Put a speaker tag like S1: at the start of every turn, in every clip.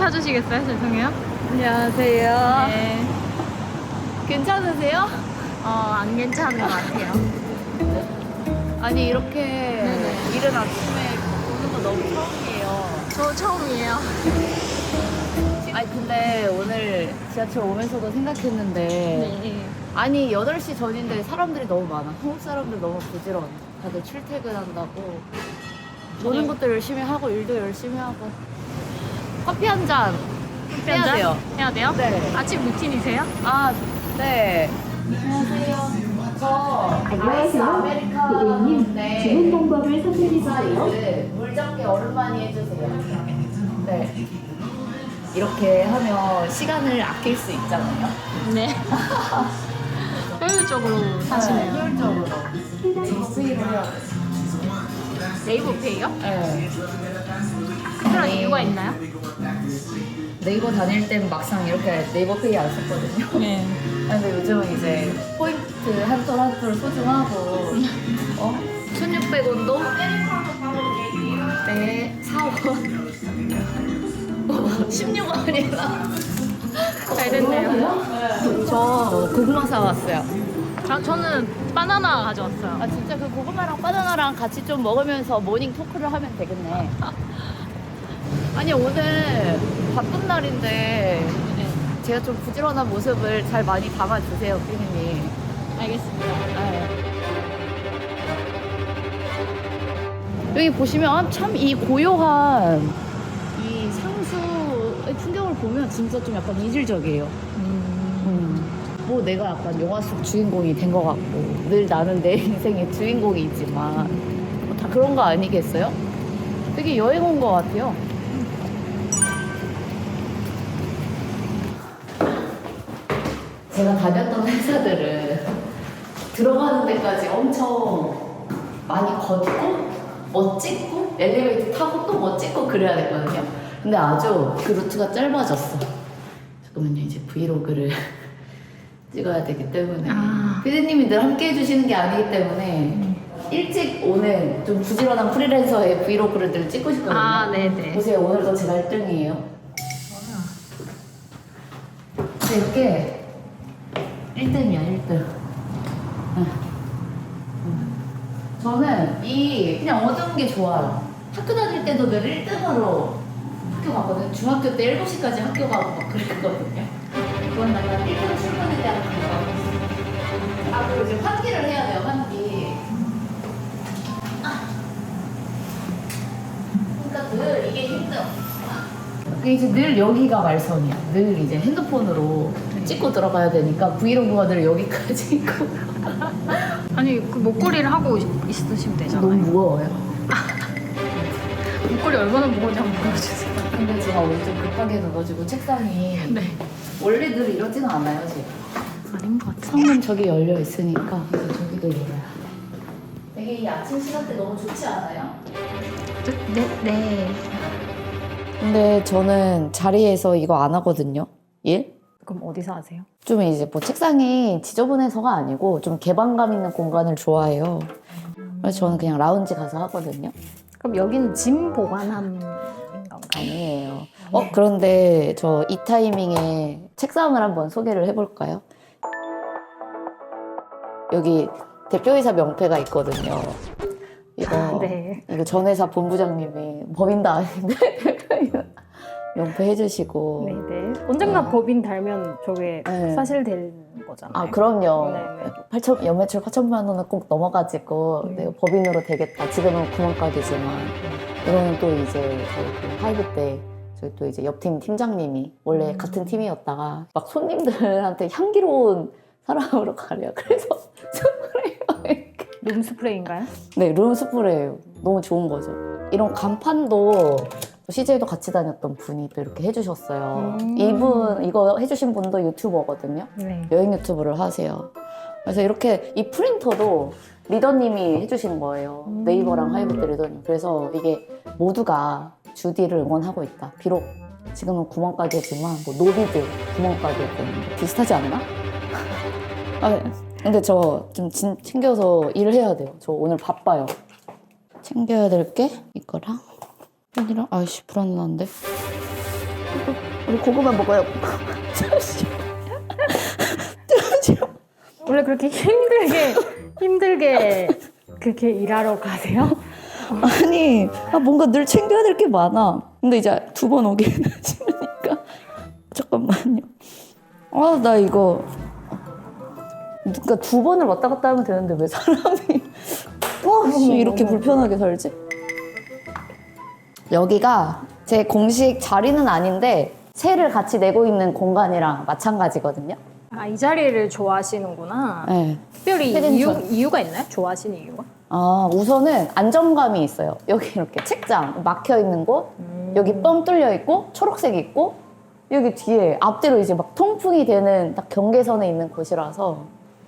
S1: 찾으시겠어요? 죄송해요.
S2: 안녕하세요.
S1: 네.
S2: 괜찮으세요?
S1: 어, 안 괜찮은 것 같아요.
S2: 아니 이렇게
S1: 네네.
S2: 이른 아침에 오는 거 너무 처음이에요.
S1: 저 처음이에요.
S2: 아니 근데 오늘 지하철 오면서도 생각했는데
S1: 네.
S2: 아니 8시 전인데 사람들이 너무 많아. 한국 사람들 너무 부지런. 다들 출퇴근한다고. 노는
S1: 네.
S2: 것도 열심히 하고 일도 열심히 하고. 커피 한 잔.
S1: 커피
S2: 해야
S1: 한 잔?
S2: 돼요.
S1: 해야 돼요?
S2: 네.
S1: 아침 루틴이세요?
S2: 아, 네. 안녕하세요. 저 아이스
S3: 고객님,
S2: 아메리카노인데
S3: 주문 방법을 선택해 주세요.
S2: 사이즈 물 적게 얼음 많이 해주세요. 네. 이렇게 하면 시간을 아낄 수 있잖아요.
S1: 네. 효율적으로 사시네요.
S2: 효율적으로. 수익을 해야 돼.
S1: 네이버 페이요?
S2: 네. 네.
S1: 이유가 있나요?
S2: 네이버 다닐 땐 막상 이렇게 네이버 페이 안 썼거든요.
S1: 네.
S2: 근데 요즘은 이제 포인트 한톨한톨 소중하고 어? 1600원도 네 4원 16원이나
S1: 잘 됐네요.
S2: 저 고구마 사왔어요
S1: 저, 저는 바나나 가져왔어요.
S2: 아 진짜 그 고구마랑 바나나랑 같이 좀 먹으면서 모닝 토크를 하면 되겠네 아니 오늘 바쁜 날인데 제가 좀 부지런한 모습을 잘 많이 담아주세요 피디님
S1: 알겠습니다.
S2: 여기 보시면 참 이 고요한 이 상수의 풍경을 보면 진짜 좀 약간 이질적이에요. 음. 뭐 내가 약간 영화 속 주인공이 된 것 같고 늘 나는 내 인생의 주인공이지만 뭐 다 그런 거 아니겠어요? 되게 여행 온 것 같아요. 제가 다녔던 회사들은 들어가는 데까지 엄청 많이 걷고 멋찍고 엘리베이터 타고 또 멋찍고 그래야 됐거든요. 근데 아주 그 루트가 짧아졌어. 잠깐만요, 이제 브이로그를 찍어야 되기 때문에
S1: 아.
S2: 피디님이 늘 함께 해주시는 게 아니기 때문에 일찍 오는 좀 부지런한 프리랜서의 브이로그를 늘 찍고 싶거든요.
S1: 아, 네네.
S2: 보세요, 오늘도 제가 1등이에요. 이렇게 1등이야, 1등. 저는 이 그냥 어두운 게 좋아요. 학교 다닐 때도 늘 1등으로 학교 가거든요. 중학교 때 7시까지 학교 가고 막 그랬거든요. 그건 약간 1등 출근에 대한. 아, 그리고 이제 환기를 해야 돼요, 환기. 아. 그러니까 늘 이게 힘들어. 이게 이제 늘 여기가 말선이야. 늘 이제 핸드폰으로 찍고 들어가야 되니까 브이로그가 늘 여기까지 있고.
S1: 아니, 그 목걸이를 하고 있- 있으시면 되잖아요.
S2: 너무 무거워요.
S1: 목걸이 얼마나 무거운지 한번 보여주세요.
S2: 근데 제가 오늘 좀 급하게 가가지고 책상이
S1: 네.
S2: 원래 늘 이러지는 않아요, 지금.
S1: 아닌 것 같아요.
S2: 창문 저기 열려 있으니까 그래서 저기도 열어야 돼. 되게 이 아침 시간대 너무 좋지 않아요?
S1: 네, 네.
S2: 근데 저는 자리에서 이거 안 하거든요. 일?
S1: 그럼 어디서 하세요?
S2: 좀 이제 뭐 책상이 지저분해서가 아니고 좀 개방감 있는 공간을 좋아해요. 그래서 저는 그냥 라운지 가서 하거든요.
S1: 그럼 여기는 짐 건가요?
S2: 아니에요. 어, 그런데 저 이 타이밍에 책상을 한번 소개를 해볼까요? 여기 대표이사 명패가 있거든요. 이거,
S1: 네.
S2: 이거 전 회사 본부장님이 법인도 아닌데 대표이사 명패 해주시고.
S4: 네 네. 언젠가
S2: 네.
S4: 법인 달면 저게
S2: 네.
S4: 사실될 거잖아요.
S2: 아, 그럼요.
S4: 네 네.
S2: 8천, 연매출 8천만 원은 꼭 넘어가지고
S4: 네.
S2: 내가 법인으로 되겠다. 지금은 구멍가게지만 이거는 또 이제 저희 그 하이브 때 저희 또 이제 옆팀 팀장님이 원래
S4: 음.
S2: 같은 팀이었다가 막 손님들한테 향기로운 사람으로 가려. 그래서 스프레이
S4: 룸스프레이인가요?
S2: 네, 룸 스프레이 너무 좋은 거죠. 이런 간판도 CJ도 같이 다녔던 분이 또 이렇게 해주셨어요.
S4: 음.
S2: 이분 이거 해주신 분도 유튜버거든요.
S4: 네.
S2: 여행 유튜브를 하세요. 그래서 이렇게 이 프린터도 리더님이 해주신 거예요.
S4: 음.
S2: 네이버랑 하이브때 리더님. 그래서 이게 모두가 주디를 응원하고 있다. 비록 지금은 구멍가게지만 뭐 노비드 구멍가게든 비슷하지 않나? 아, 근데 저 좀 챙겨서 일을 해야 돼요. 저 오늘 바빠요. 챙겨야 될 게 이거랑 펜이랑 아이씨 불안한데 우리 고구마 먹어요. 잠시만. 잠시만.
S4: 원래 그렇게 힘들게 힘들게 그렇게 일하러 가세요?
S2: 아니, 아, 뭔가 늘 챙겨야 될 게 많아. 근데 이제 두 번 오긴 하시니까. 잠깐만요. 아, 나 이거. 그러니까 두 번을 왔다 갔다 하면 되는데 왜 사람이. 와, 씨, 이렇게 불편하게 살지? 여기가 제 공식 자리는 아닌데, 세를 같이 내고 있는 공간이랑 마찬가지거든요.
S4: 아 이 자리를 좋아하시는구나.
S2: 네.
S4: 특별히 이유,
S2: 전-
S4: 이유가 있나요? 좋아하시는 이유가?
S2: 아, 우선은 안정감이 있어요. 여기 이렇게 책장 막혀 있는 곳, 여기 뻥 뚫려 있고, 초록색 있고, 여기 뒤에 앞뒤로 이제 막 통풍이 되는 딱 경계선에 있는 곳이라서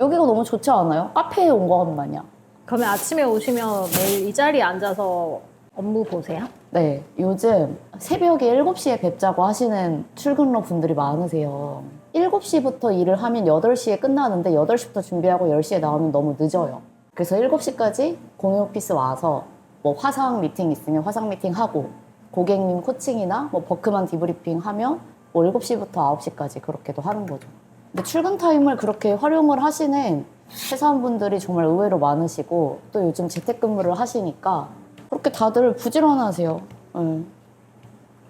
S2: 여기가 너무 좋지 않아요? 카페에 온 것 마냥.
S4: 그러면 아침에 오시면 매일 이 자리에 앉아서 업무 보세요?
S2: 네, 요즘 새벽에 7시에 뵙자고 하시는 출근로 분들이 많으세요. 7시부터 일을 하면 8시에 끝나는데 8시부터 준비하고 10시에 나오면 너무 늦어요. 그래서 7시까지 공유 오피스 와서 뭐 화상 미팅 있으면 화상 미팅 하고 고객님 코칭이나 뭐 버크만 디브리핑 하면 뭐 7시부터 9시까지 그렇게도 하는 거죠. 근데 출근 타임을 그렇게 활용을 하시는 회사원분들이 정말 의외로 많으시고 또 요즘 재택근무를 하시니까 그렇게 다들 부지런하세요. 응.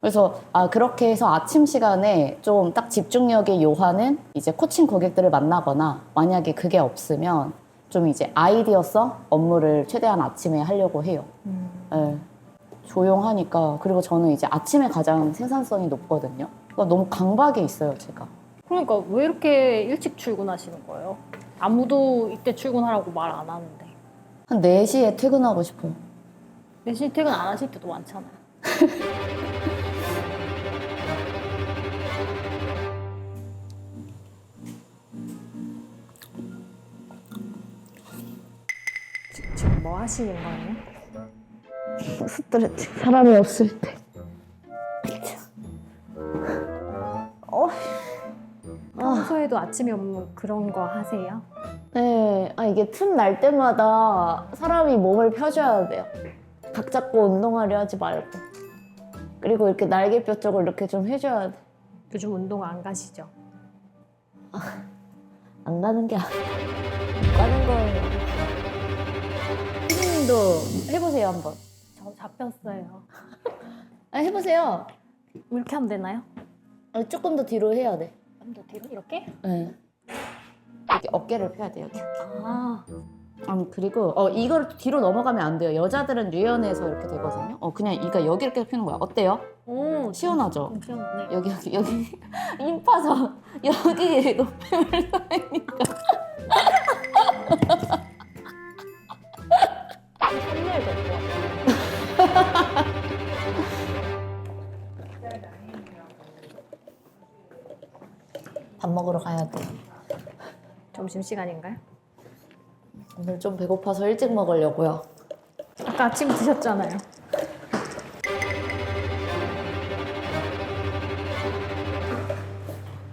S2: 그래서 아 그렇게 해서 아침 시간에 좀 딱 집중력이 요하는 이제 코칭 고객들을 만나거나 만약에 그게 없으면 좀 이제 아이디어성 업무를 최대한 아침에 하려고 해요. 예. 조용하니까 그리고 저는 이제 아침에 가장 생산성이 높거든요. 그러니까 너무 강박에 있어요, 제가.
S4: 그러니까 왜 이렇게 일찍 출근하시는 거예요? 아무도 이때 출근하라고 말 안 하는데.
S2: 한 4시에 퇴근하고 싶어요.
S4: 대신 퇴근 안 하실 때도 많잖아요. 뭐 하시는 거예요?
S2: 스트레칭 사람이 없을 때.
S4: 평소에도 아침에 업무 그런 거 하세요?
S2: 네, 아 이게 틈 날 때마다 사람이 몸을 펴줘야 돼요. 각 잡고 운동하려 하지 말고. 그리고 이렇게 날개뼈 쪽을 이렇게 좀 해줘야 돼.
S4: 요즘 운동 안 가시죠?
S2: 안 가는 게 아니고 가는 거예요. 피디님도 해보세요 한번.
S4: 저 잡혔어요.
S2: 아, 해보세요.
S4: 이렇게 하면 되나요?
S2: 아, 조금 더 뒤로 해야 돼.
S4: 좀 더 뒤로 이렇게?
S2: 네. 이렇게 어깨를 펴야 돼요. 여기.
S4: 아,
S2: 음, 그리고 어 이걸 뒤로 넘어가면 안 돼요. 여자들은 유연해서 이렇게 되거든요. 어 그냥 이가 여기 이렇게 펴는 거야. 어때요?
S4: 오,
S2: 시원하죠?
S4: 좀 시원하네.
S2: 여기 여기 여기 힘 빠져 여기 높임을 쌓이니까
S4: 점심 시간인가요?
S2: 오늘 좀 배고파서 일찍 먹으려고요.
S4: 아까 아침 드셨잖아요.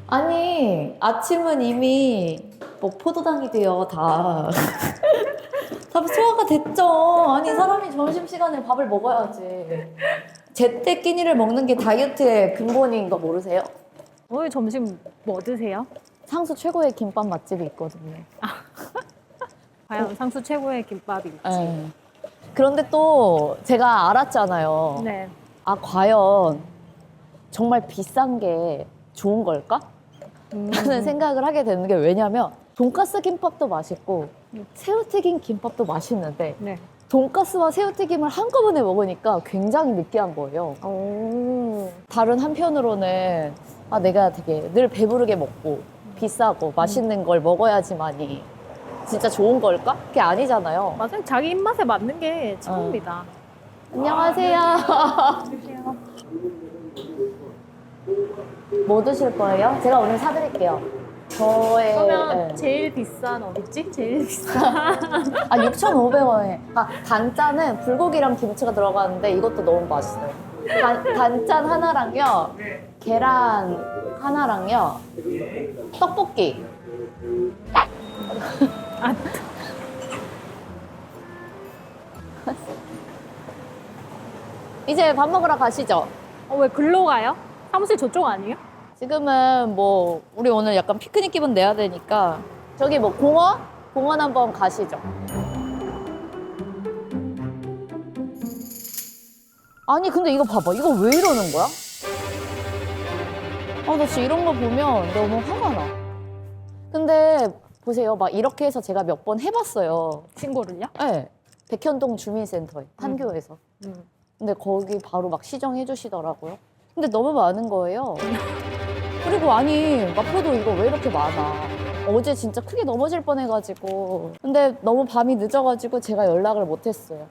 S2: 아니 아침은 이미 뭐 포도당이고요 다. 다 소화가 됐죠. 아니 사람이 점심 시간에 밥을 먹어야지. 제때 끼니를 먹는 게 다이어트의 근본인 거 모르세요?
S4: 오늘 점심 뭐 드세요?
S2: 상수 최고의 김밥 맛집이 있거든요.
S4: 과연 상수 최고의 김밥이 있지.
S2: 네. 그런데 또 제가 알았잖아요.
S4: 네.
S2: 아 과연 정말 비싼 게 좋은 걸까?
S4: 음,
S2: 라는 생각을 하게 되는 게 왜냐면 돈가스 김밥도 맛있고 새우튀김 김밥도 맛있는데
S4: 네.
S2: 돈가스와 새우튀김을 한꺼번에 먹으니까 굉장히 느끼한 거예요.
S4: 오.
S2: 다른 한편으로는 아 내가 되게 늘 배부르게 먹고 비싸고 맛있는 걸 먹어야지만이 진짜 좋은 걸까? 그게 아니잖아요.
S4: 맞아요. 자기 입맛에 맞는 게 최고입니다.
S2: 안녕하세요. 뭐 드실 거예요? 제가 오늘 사드릴게요. 저의
S4: 그러면
S2: 네.
S4: 제일 비싼 어딨지? 제일 비싼.
S2: 아 6,500원에 아 단짠은 불고기랑 김치가 들어가는데 이것도 너무 맛있어요. 단, 단짠 하나랑요 계란 하나랑요 떡볶이.
S4: 아.
S2: 이제 밥 먹으러 가시죠.
S4: 어, 왜 글로 가요? 사무실 저쪽 아니에요?
S2: 지금은 뭐 우리 오늘 약간 피크닉 기분 내야 되니까 저기 뭐 공원? 공원 한번 가시죠. 아니 근데 이거 봐봐. 이거 왜 이러는 거야? 아, 나 진짜 이런 거 보면 너무 화가 나. 근데 보세요. 막 이렇게 해서 제가 몇 번 해봤어요.
S4: 신고를요?
S2: 네. 백현동 주민센터에 판교에서.
S4: 음.
S2: 근데 거기 바로 막 시정해 주시더라고요. 근데 너무 많은 거예요. 그리고 아니 마포도 이거 왜 이렇게 많아? 어제 진짜 크게 넘어질 뻔해가지고 근데 너무 밤이 늦어가지고 제가 연락을 못했어요.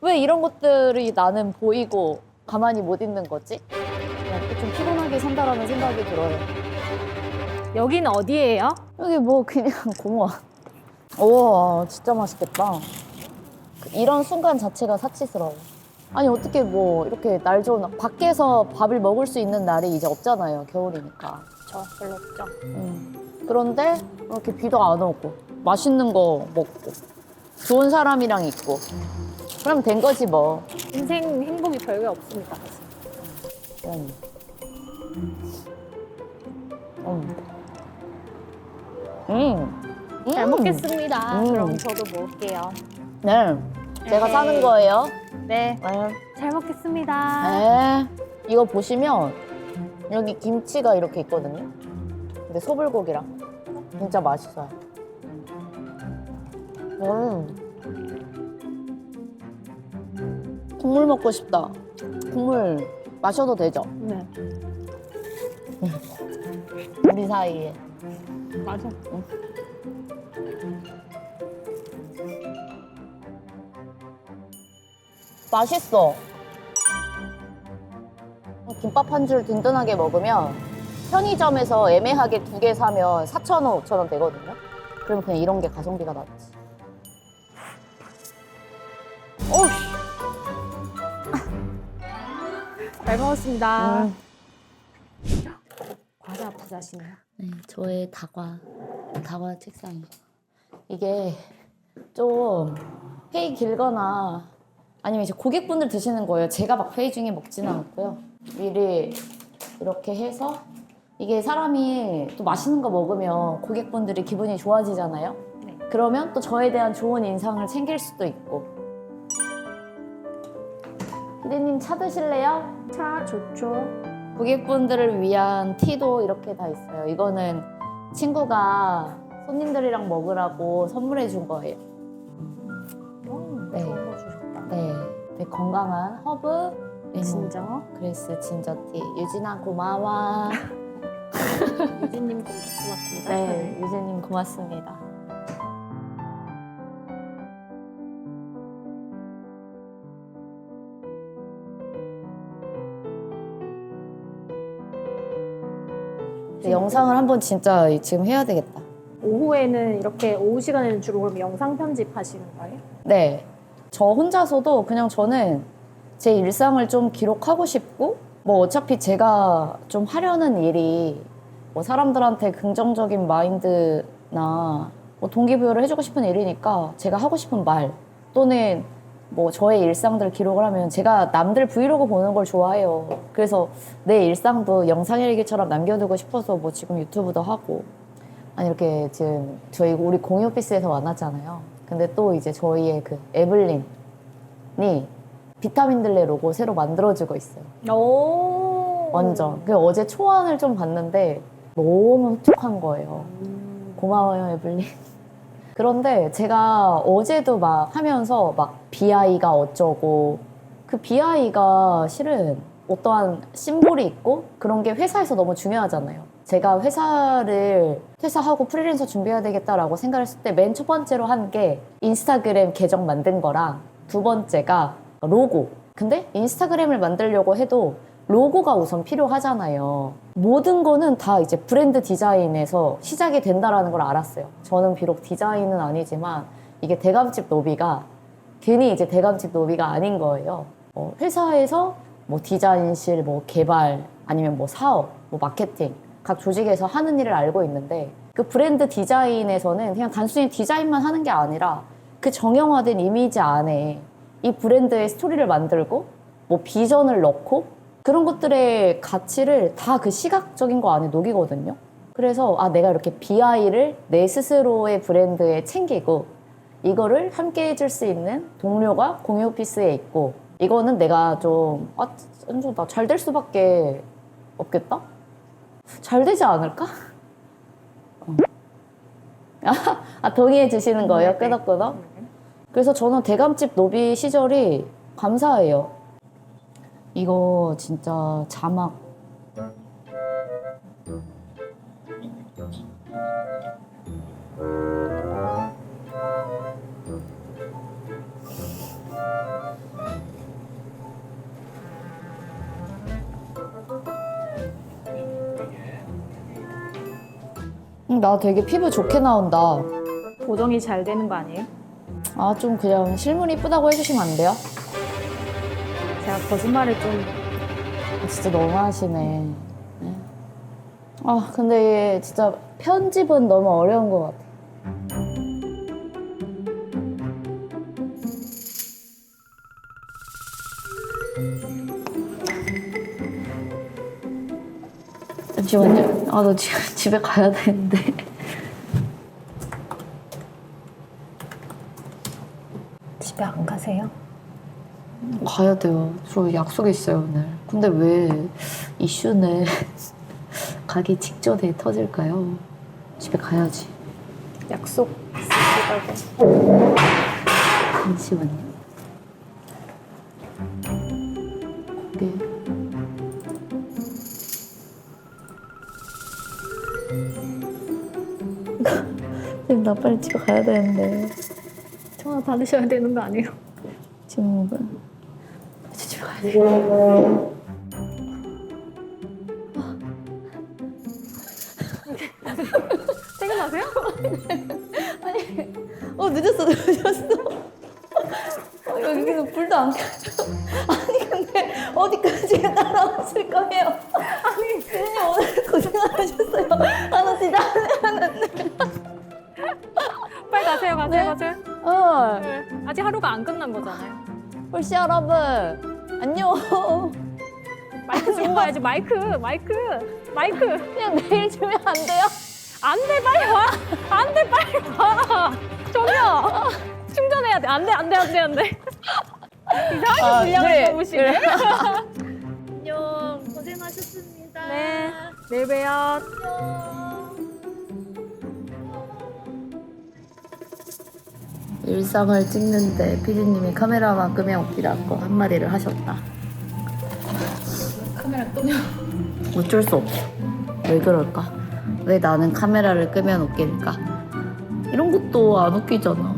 S2: 왜 이런 것들이 나는 보이고 가만히 못 있는 거지? 피곤하게 산다라는 생각이 들어요.
S4: 여기는 어디예요?
S2: 여기 뭐 그냥 공원. 우와 진짜 맛있겠다. 그 이런 순간 자체가 사치스러워. 아니 어떻게 뭐 이렇게 날 좋은 밖에서 밥을 먹을 수 있는 날이 이제 없잖아요 겨울이니까.
S4: 저 별로 없죠.
S2: 음. 그런데 이렇게 비도 안 오고 맛있는 거 먹고 좋은 사람이랑 있고 그럼 된 거지 뭐.
S4: 인생 행복이 별게 없습니다.
S2: 음. 음. 음.
S4: 잘
S2: 음.
S4: 먹겠습니다.
S2: 음.
S4: 그럼 저도 먹을게요.
S2: 네. 제가
S4: 에헤이.
S2: 사는 거예요.
S4: 네,
S2: 네.
S4: 잘 먹겠습니다.
S2: 네. 이거 보시면 여기 김치가 이렇게 있거든요. 근데 소불고기랑 진짜 맛있어요. 음. 국물 먹고 싶다. 국물 마셔도 되죠?
S4: 네,
S2: 우리 사이에.
S4: 맞아.
S2: 맛있어. 김밥 한 줄 든든하게 먹으면 편의점에서 애매하게 두 개 사면 4,000원, 5,000원 되거든요. 그러면 그냥 이런 게 가성비가 낫지. 어우씨.
S4: 잘 먹었습니다.
S2: 음.
S4: 과자 부자시네요.
S2: 네, 저의 다과, 다과 책상이죠. 이게 좀 회의 길거나 아니면 이제 고객분들 드시는 거예요. 제가 막 회의 중에 먹지는 않고요. 미리 이렇게 해서 이게 사람이 또 맛있는 거 먹으면 고객분들이 기분이 좋아지잖아요.
S4: 네.
S2: 그러면 또 저에 대한 좋은 인상을 챙길 수도 있고. 기대님 차 드실래요?
S4: 차 좋죠.
S2: 고객분들을 위한 티도 이렇게 다 있어요. 이거는 친구가 손님들이랑 먹으라고 선물해 준 거예요.
S4: 음,
S2: 네.
S4: 좋은 거 주셨다.
S2: 네. 건강한 허브 레몬
S4: 진짜?
S2: 그레스 진저티. 유진아 고마워.
S4: 유진님도 고맙습니다.
S2: 네, 유진님 고맙습니다. 네, 영상을 한번 진짜 지금 해야 되겠다.
S4: 오후에는 이렇게 오후 시간에는 주로 그럼 영상 편집하시는 거예요?
S2: 네. 저 혼자서도 그냥 저는 제 일상을 좀 기록하고 싶고, 뭐 어차피 제가 좀 하려는 일이 뭐 사람들한테 긍정적인 마인드나 뭐 동기부여를 해주고 싶은 일이니까 제가 하고 싶은 말 또는 뭐 저의 일상들 기록을 하면 제가 남들 브이로그 보는 걸 좋아해요. 그래서 내 일상도 영상 일기처럼 남겨두고 싶어서 뭐 지금 유튜브도 하고 아니 이렇게 지금 저희 우리 공유 오피스에서 만났잖아요. 근데 또 이제 저희의 그 에블린이 비타민들레 로고 새로 만들어주고 있어요.
S4: 오.
S2: 완전. 그 어제 초안을 좀 봤는데 너무 흡족한 거예요. 고마워요, 에블린. 그런데 제가 어제도 막 하면서 막 BI가 어쩌고 그 BI가 실은 어떠한 심볼이 있고 그런 게 회사에서 너무 중요하잖아요. 제가 회사를 퇴사하고 프리랜서 준비해야 되겠다라고 생각했을 때 맨 첫 번째로 한 게 인스타그램 계정 만든 거랑 두 번째가 로고. 근데 인스타그램을 만들려고 해도 로고가 우선 필요하잖아요. 모든 거는 다 이제 브랜드 디자인에서 시작이 된다라는 걸 알았어요. 저는 비록 디자인은 아니지만 이게 대감집 노비가 괜히 이제 대감집 노비가 아닌 거예요. 어, 회사에서 뭐 디자인실, 뭐 개발, 아니면 뭐 사업, 뭐 마케팅 각 조직에서 하는 일을 알고 있는데 그 브랜드 디자인에서는 그냥 단순히 디자인만 하는 게 아니라 그 정형화된 이미지 안에 이 브랜드의 스토리를 만들고 뭐 비전을 넣고 그런 것들의 가치를 다 그 시각적인 거 안에 녹이거든요. 그래서 아 내가 이렇게 BI를 내 스스로의 브랜드에 챙기고 이거를 함께 해줄 수 있는 동료가 공유 오피스에 있고 이거는 내가 좀 아 나잘 될 수밖에 없겠다. 잘 되지 않을까? 어. 아 동의해 주시는 거예요 끄덕끄덕. 그래서 저는 대감집 노비 시절이 감사해요. 이거 진짜 자막 음, 나 되게 피부 좋게 나온다.
S4: 보정이 잘 되는 거 아니에요?
S2: 아 좀 그냥 실물 이쁘다고 해주시면 안 돼요?
S4: 제가 거짓말을 좀
S2: 아, 진짜 너무하시네. 네. 아 근데 이게 진짜 편집은 너무 어려운 것 같아. 잠시만요. 아, 나 지금 집에 가야 되는데.
S4: 집에 안 가세요?
S2: 가야 돼요. 저 약속 있어요, 오늘. 근데 왜 이슈는 가기 직전에 터질까요? 집에 가야지.
S4: 약속 있으시다고.
S2: 잠시만요. 나 빨리 집에 가야 되는데
S4: 전화 받으셔야 되는 거 아니에요?
S2: 지금 이제 집에 가야 돼.
S4: 퇴근하세요?
S2: 어 늦었어 늦었어. 어, 여기는 불도 안 켜져. 아니 근데 어디까지 따라오실
S4: 거예요?
S2: 네.
S4: 가세요.
S2: 어
S4: 네. 아직 하루가 안 끝난 거잖아요.
S2: 홀씨 여러분 안녕.
S4: 마이크 주고 가야지, 마이크, 마이크, 마이크.
S2: 그냥 내일 주면 안 돼요?
S4: 안 돼, 빨리 와. 안 돼, 빨리 와. 저기요. 충전해야 돼. 안 돼, 안 돼, 안 돼, 안 돼. 이상하게
S2: 아,
S4: 분량을
S2: 그래,
S4: 뽑으시네.
S2: 안녕 고생하셨습니다.
S4: 네, 내일 봬요.
S2: 일상을 찍는데 피디님이 카메라만 끄면 웃기다고 한마디를 하셨다. 카메라 끄면? 어쩔 수 없어. 왜 그럴까? 왜 나는 카메라를 끄면 웃길까? 이런 것도 안 웃기잖아.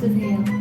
S3: 드세요.